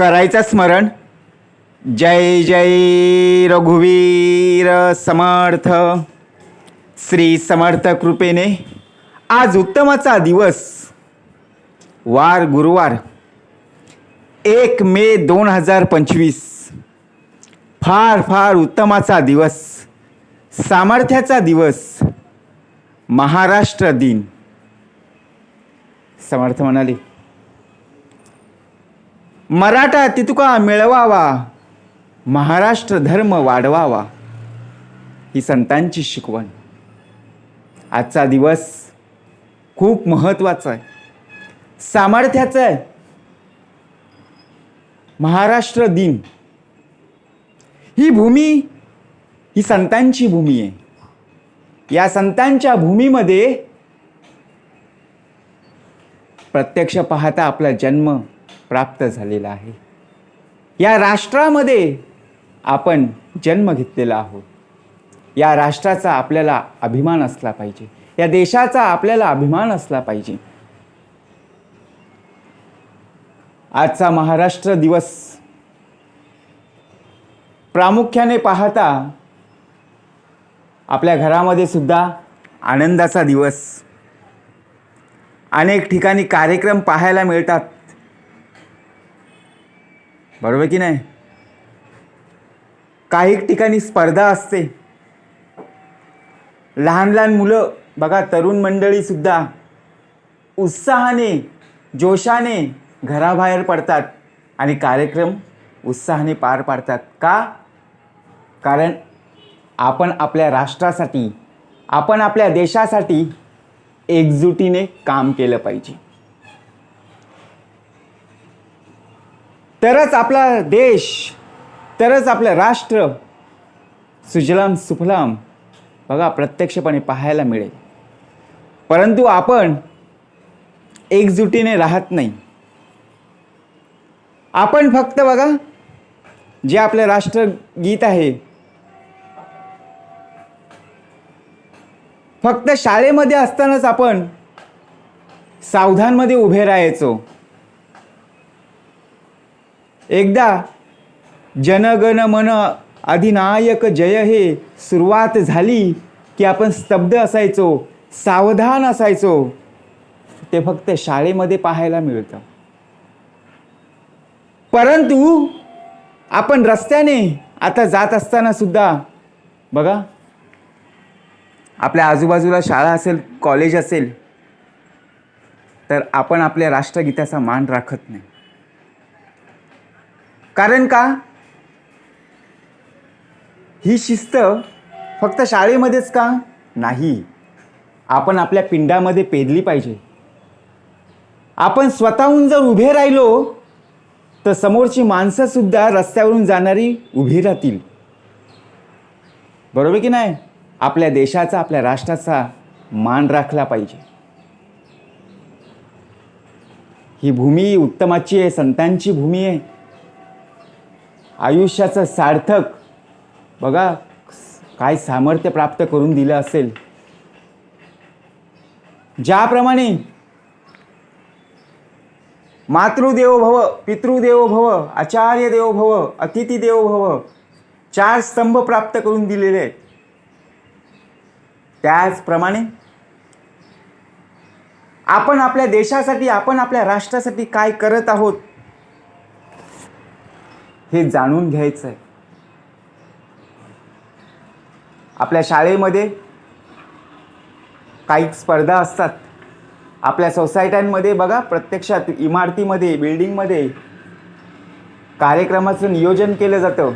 करायचं स्मरण. जय जय रघुवीर समर्थ. श्री समर्थ कृपेने आज उत्तमाचा दिवस. वार गुरुवार. एक मे दोन हजार पंचवीस. फार फार उत्तमाचा दिवस. सामर्थ्याचा दिवस. महाराष्ट्र दिन. समर्थ म्हणाले. मराठा तितुका मिळवावा. महाराष्ट्र धर्म वाढवावा. ही संतांची शिकवण. आजचा दिवस खूप महत्त्वाचा आहे. सामर्थ्याचा आहे. महाराष्ट्र दिन. ही भूमी ही संतांची भूमी आहे. या संतांच्या भूमीमध्ये प्रत्यक्ष पाहता आपला जन्म प्राप्त झालेला आहे. या राष्ट्रामध्ये आपण जन्म घेतलेला आहोत. या राष्ट्राचा आपल्याला अभिमान असला पाहिजे. या देशाचा आपल्याला अभिमान असला पाहिजे. आजचा महाराष्ट्र दिवस प्रामुख्याने पाहता आपल्या घरामध्ये सुद्धा आनंदाचा दिवस. अनेक ठिकाणी कार्यक्रम पाहायला मिळतात. बरोबर की नाही? काही ठिकाणी स्पर्धा असते. लहान लहान मुलं बघा तरुण मंडळीसुद्धा उत्साहाने जोशाने घराबाहेर पडतात आणि कार्यक्रम उत्साहाने पार पाडतात. का? कारण आपण आपल्या राष्ट्रासाठी आपण आपल्या देशासाठी एकजुटीने काम केलं पाहिजे. तरच आपला देश तरच आपलं राष्ट्र सुजलाम सुफलाम बघा प्रत्यक्षपणे पाहायला मिळेल. परंतु आपण एकजुटीने राहत नाही. आपण फक्त बघा जे आपलं राष्ट्रगीत आहे. फक्त शाळेमध्ये असतानाच आपण सावधानमध्ये उभे राहायचो. एकदा जनगण मन अधिनायक जय हे सुरुवात झाली की आपण स्तब्ध असायचो सावधान असायचो. ते फक्त शाळेमध्ये पाहायला मिळतं. परंतु आपण रस्त्याने आता जात असताना सुद्धा बघा आपल्या आजूबाजूला शाळा असेल कॉलेज असेल तर आपण आपल्या राष्ट्रगीताचा मान राखत नाही. कारण का? ही शिस्त फक्त शाळेमध्येच का? नाही. आपण आपल्या पिंडामध्ये पेरली पाहिजे. आपण स्वतःहून जर उभे राहिलो तर समोरची माणसं सुद्धा रस्त्यावरून जाणारी उभी राहतील. बरोबर की नाही? आपल्या देशाचा आपल्या राष्ट्राचा मान राखला पाहिजे. ही भूमी उत्तमाची आहे संतांची भूमी आहे. आयुष्याचं सार्थक. बघा काय सामर्थ्य प्राप्त करून दिलं असेल. ज्याप्रमाणे मातृदेवो भव पितृदेवो भव आचार्य देवो भव अतिथी देवो भव चार स्तंभ प्राप्त करून दिलेले आहेत. त्याचप्रमाणे आपण आपल्या देशासाठी आपण आपल्या राष्ट्रासाठी काय करत आहोत? हे जाणून घ्यायचं आहे आपल्या शाळेमध्ये काही स्पर्धा असतात. आपल्या सोसायट्यांमध्ये बघा प्रत्यक्षात इमारतीमध्ये बिल्डिंगमध्ये कार्यक्रमाचं नियोजन केलं जातं.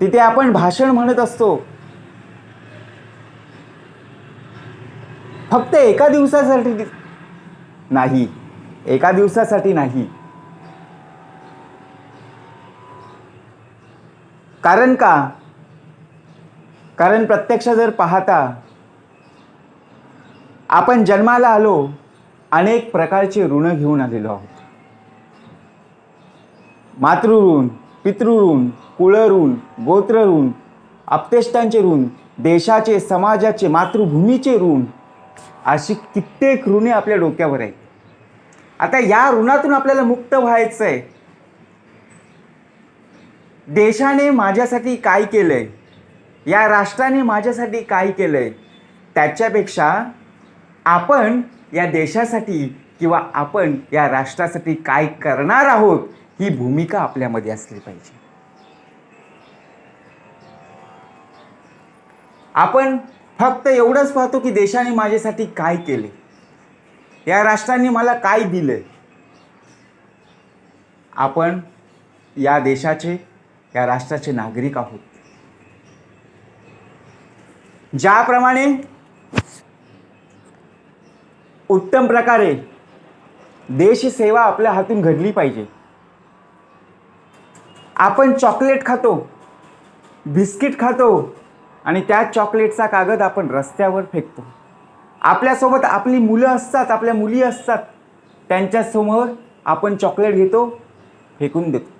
तिथे आपण भाषण म्हणत असतो. फक्त एका दिवसासाठी नाही. एका दिवसासाठी नाही. कारण का? कारण प्रत्यक्ष जर पाहता आपण जन्माला आलो अनेक प्रकारचे ऋण घेऊन आलेलो आहोत. मातृऋण पितृऋण कुळऋण गोत्रऋण अपतेष्टांचे ऋण देशाचे समाजाचे मातृभूमीचे ऋण अशी कित्येक ऋणे आपल्या डोक्यावर आहेत. आता या ऋणातून आपल्याला मुक्त व्हायचं आहे देशाने माझ्यासाठी काय केलंय? या राष्ट्राने माझ्यासाठी काय केलंय? त्याच्यापेक्षा आपण या देशासाठी किंवा आपण या राष्ट्रासाठी काय करणार आहोत ही भूमिका आपल्यामध्ये असली पाहिजे. आपण फक्त एवढंच पाहतो की देशाने माझ्यासाठी काय केले या राष्ट्राने मला काय दिलं आपण या देशाचे या राष्ट्राचे नागरिक आहोत. ज्याप्रमाणे उत्तम प्रकारे देशसेवा आपल्या हातून घडली पाहिजे. आपण चॉकलेट खातो बिस्किट खातो आणि त्या चॉकलेटचा कागद आपण रस्त्यावर फेकतो. आपल्यासोबत आपली मुलं असतात आपल्या मुली असतात. त्यांच्यासमोर आपण चॉकलेट घेतो फेकून देतो.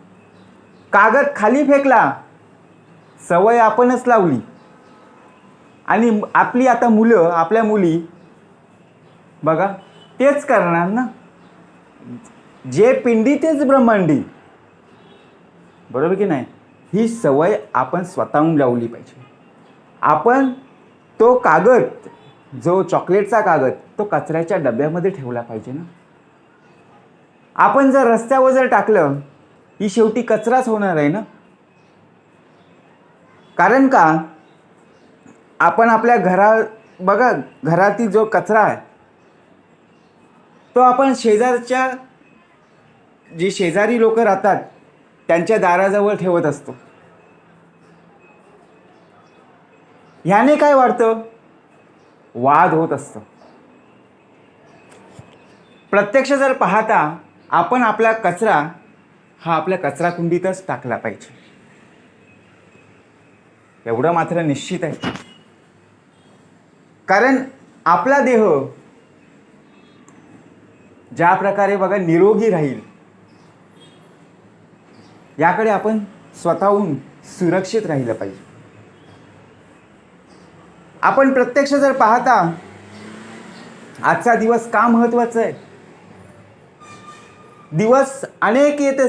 कागद खाली फेकला सवय आपणच लावली. आणि आपली आता मुलं आपल्या मुली बघा तेच करणार ना? जे पिंडी तेच ब्रह्मांडी. बरोबर की नाही? ही सवय आपण स्वतःहून लावली पाहिजे. आपण तो कागद जो चॉकलेटचा कागद तो कचऱ्याच्या डब्यामध्ये ठेवला पाहिजे ना? आपण जर रस्त्यावर जर टाकलं ही शेवटी कचराच होणार आहे ना? कारण का? आपण आपल्या घरा बघा घरातील जो कचरा आहे तो आपण शेजारच्या जी शेजारी लोक राहतात त्यांच्या दाराजवळ ठेवत असतो. ह्याने काय वाढतं? वाद होत असतो. प्रत्यक्ष जर पाहता आपण आपला कचरा हा आपल्या कचरा कुंडीतच टाकला पाहिजे. एवढं मात्र निश्चित आहे. कारण आपला देह ज्या प्रकारे बघा निरोगी राहील याकडे आपण स्वतःहून सुरक्षित राहिलं पाहिजे. आपण प्रत्यक्ष जर पाहता आजचा दिवस का महत्त्वाचा आहे? दिवस अनेक येत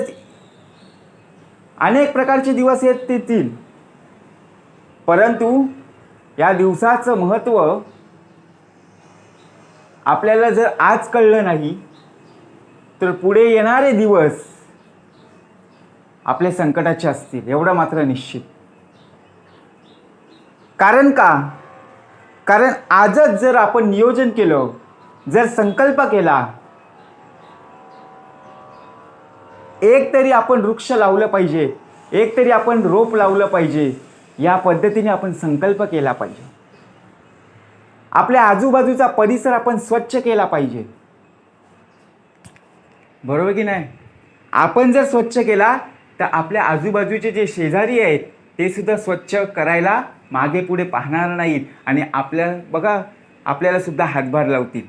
अनेक प्रकारचे दिवस येत येतील परंतु या दिवसाचं महत्त्व आपल्याला जर आज कळलं नाही तर पुढे येणारे दिवस आपले संकटाचे असतील एवढं मात्र निश्चित. कारण का? कारण आजच जर आपण नियोजन केलं जर संकल्प केला एक तरी आपण वृक्ष लावलं पाहिजे एक तरी आपण रोप लावलं पाहिजे या पद्धतीने आपण संकल्प केला पाहिजे. आपल्या आजूबाजूचा परिसर आपण स्वच्छ केला पाहिजे. बरोबर की नाही? आपण जर स्वच्छ केला तर आपल्या आजूबाजूचे जे शेजारी आहेत ते सुद्धा स्वच्छ करायला मागे पुढे पाहणार नाहीत आणि आपल्या बघा आपल्याला सुद्धा हातभार लावतील.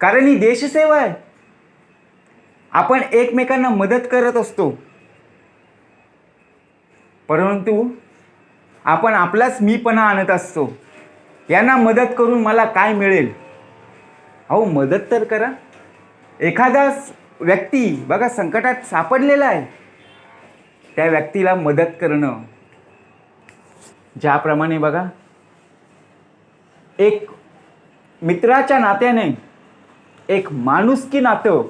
कारण ही देशसेवा आहे. आपण एकमेकांना मदत करत असतो. परंतु आपण आपलाच मीपणा आणत असतो. यांना मदत करून मला काय मिळेल? अहो मदत तर करा. एखादा व्यक्ती बघा संकटात सापडलेला आहे. त्या व्यक्तीला मदत करणं. ज्याप्रमाणे बघा एक मित्राच्या नात्याने एक माणुसकी नातं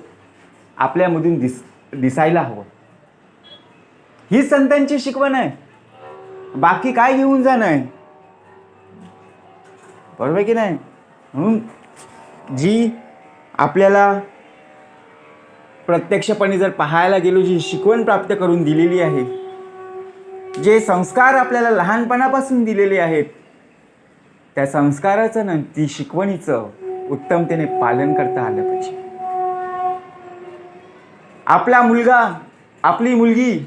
आपल्यामधून दिस दिसायला हवं. ही संतांची शिकवण आहे. बाकी काय घेऊन जाणं आहे बरोबर की नाही? म्हणून जी आपल्याला प्रत्यक्षपणे जर पाहायला गेलो जी शिकवण प्राप्त करून दिलेली आहे जे संस्कार आपल्याला लहानपणापासून दिलेले आहेत त्या संस्काराचं ना ती शिकवणीचं उत्तमतेने पालन करता आलं पाहिजे. आपला मुलगा आपली मुलगी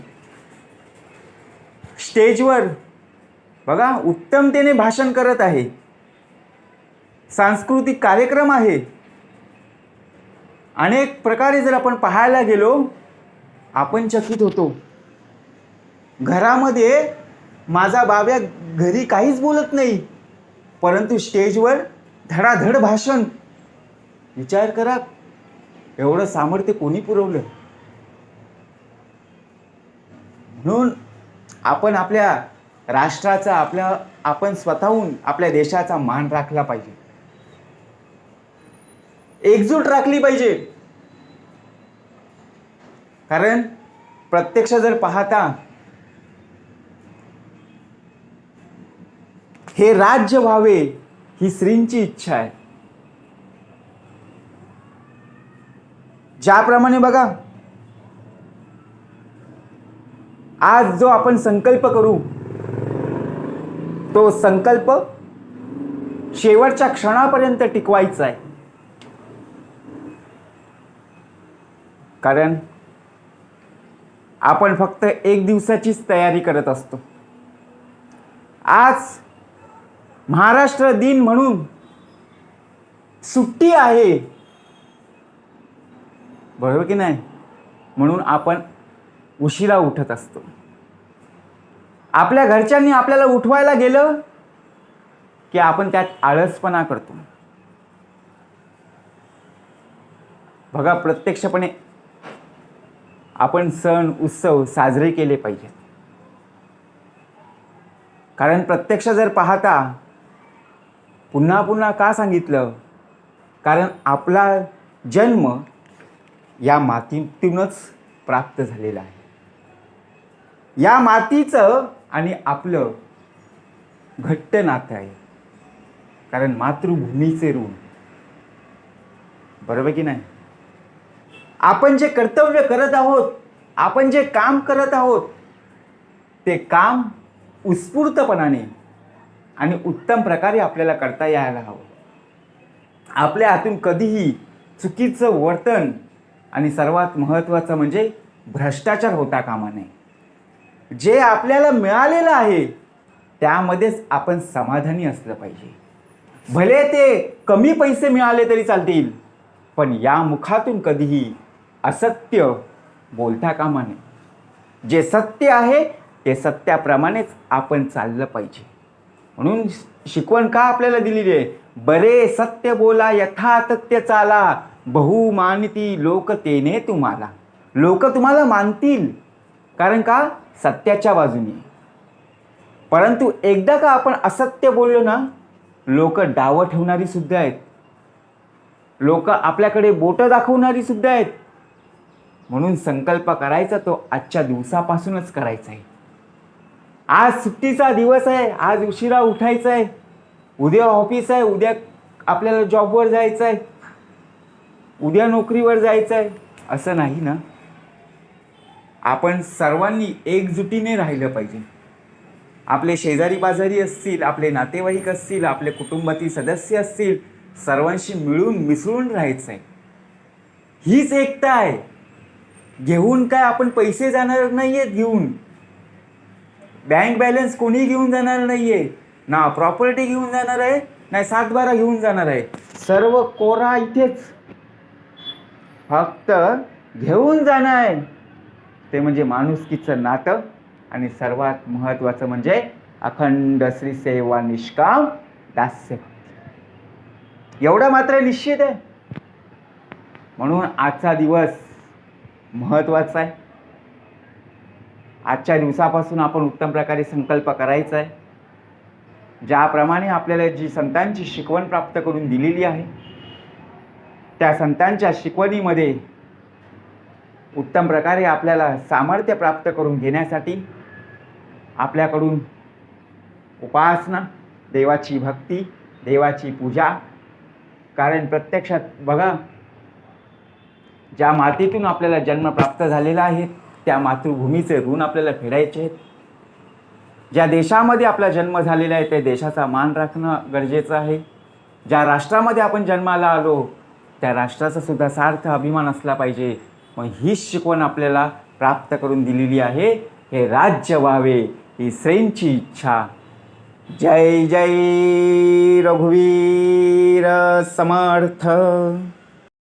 स्टेजवर बघा उत्तमतेने भाषण करत आहे. सांस्कृतिक कार्यक्रम आहे. अनेक प्रकारे जर आपण पाहायला गेलो आपण चकित होतो. घरामध्ये माझा बाब्या घरी काहीच बोलत नाही परंतु स्टेजवर धडाधड भाषण. विचार करा एवढं सामर्थ्य कोणी पुरवलं? म्हणून आपण आपल्या राष्ट्राचा आपल्या आपण स्वतःहून आपल्या देशाचा मान राखला पाहिजे. एकजूट राखली पाहिजे. कारण प्रत्यक्ष जर पाहता हे राज्य व्हावे ही श्रींची इच्छा आहे. ज्याप्रमाणे बघा आज जो आपण संकल्प करू तो संकल्प शेवटच्या क्षणापर्यंत टिकवायचा आहे. कारण आपण फक्त एक दिवसाचीच तयारी करत असतो. आज महाराष्ट्र दिन म्हणून सुट्टी आहे. बरोबर की नाही? म्हणून आपण उशिरा उठत असतो. आपल्या घरच्यांनी आपल्याला उठवायला गेलं की आपण त्यात आळसपणा करतो. बघा प्रत्यक्षपणे आपण सण उत्सव साजरे केले पाहिजेत. कारण प्रत्यक्ष जर पाहता पुन्हा पुन्हा का सांगितलं? कारण आपला जन्म या मातीतूनच प्राप्त झालेला आहे. या मातीचं आणि आपलं घट्ट नातं आहे. कारण मातृभूमीचे ऋण. बरोबर की नाही? आपण जे कर्तव्य करत आहोत आपण जे काम करत आहोत ते काम उत्स्फूर्तपणाने आणि उत्तम प्रकारे आपल्याला करता यायला हवं. आपल्या हातून कधीही चुकीचं वर्तन आणि सर्वात महत्त्वाचं म्हणजे भ्रष्टाचार होता कामा नये. जे आपल्याला मिळालेलं आहे त्यामध्येच आपण समाधानी असलं पाहिजे. भले ते कमी पैसे मिळाले तरी चालतील पण या मुखातून कधीही असत्य बोलता कामा नये. जे सत्य आहे ते सत्याप्रमाणेच आपण चाललं पाहिजे. म्हणून शिकवण का आपल्याला दिलेली आहे? बरे सत्य बोला यथातथ्य चाला. बहु मानती लोक तेने तुम्हाला. लोक तुम्हाला मानतील. कारण का? सत्याच्या बाजूने. परंतु एकदा का आपण असत्य बोललो ना लोक डावं ठेवणारी सुद्धा आहेत. लोक आपल्याकडे बोटं दाखवणारी सुद्धा आहेत. म्हणून संकल्प करायचा तो आजच्या दिवसापासूनच करायचा आहे. आज सुट्टीचा दिवस आहे आज उशिरा उठायचं आहे. उद्या ऑफिस आहे उद्या आपल्याला जॉबवर जायचं आहे. उद्या नोकरीवर जायचं आहे. असं नाही ना? आपण सर्वांनी एकजुटीने राहिलं पाहिजे. आपले शेजारी बाजारी असतील आपले नातेवाईक असतील आपले कुटुंबातील सदस्य असतील सर्वांशी मिळून मिसळून राहायचं आहे. हीच एकता आहे. घेऊन काय आपण पैसे जाणार नाही आहेत घेऊन. बँक बॅलन्स कोणी घेऊन जाणार नाही आहे ना प्रॉपर्टी घेऊन जाणार आहे नाही सातबारा घेऊन जाणार आहे. सर्व कोरा इथेच. फक्त घेऊन जाणार आहे. ते म्हणजे माणुसकीचं नातं आणि सर्वात महत्त्वाचं म्हणजे अखंड श्री सेवा निष्काम दास्य एवढं मात्र निश्चित आहे. म्हणून आजचा दिवस महत्त्वाचा आहे. आजच्या दिवसापासून आपण उत्तम प्रकारे संकल्प करायचा आहे. ज्याप्रमाणे आपल्याला जी संतांची शिकवण प्राप्त करून दिलेली आहे त्या संतांच्या शिकवणीमध्ये उत्तम प्रकारे आपल्याला सामर्थ्य प्राप्त करून घेण्यासाठी आपल्याकडून उपासना देवाची भक्ती देवाची पूजा कारण प्रत्यक्षात बघा ज्या मातीतून आपल्याला जन्म प्राप्त झालेला आहे त्या मातृभूमीचे ऋण आपल्याला फेडायचे आहेत. ज्या देशामध्ये आपला जन्म झालेला आहे त्या देशाचा मान राखणं गरजेचं आहे. ज्या राष्ट्रामध्ये आपण जन्माला आलो त्या राष्ट्राचा सुद्धा सार्थ अभिमान असला पाहिजे. मग हीच शिकवण आपल्याला प्राप्त करून दिलेली आहे. हे राज्य व्हावे ही श्रेंची इच्छा. जय जय रघुवीर समर्थ.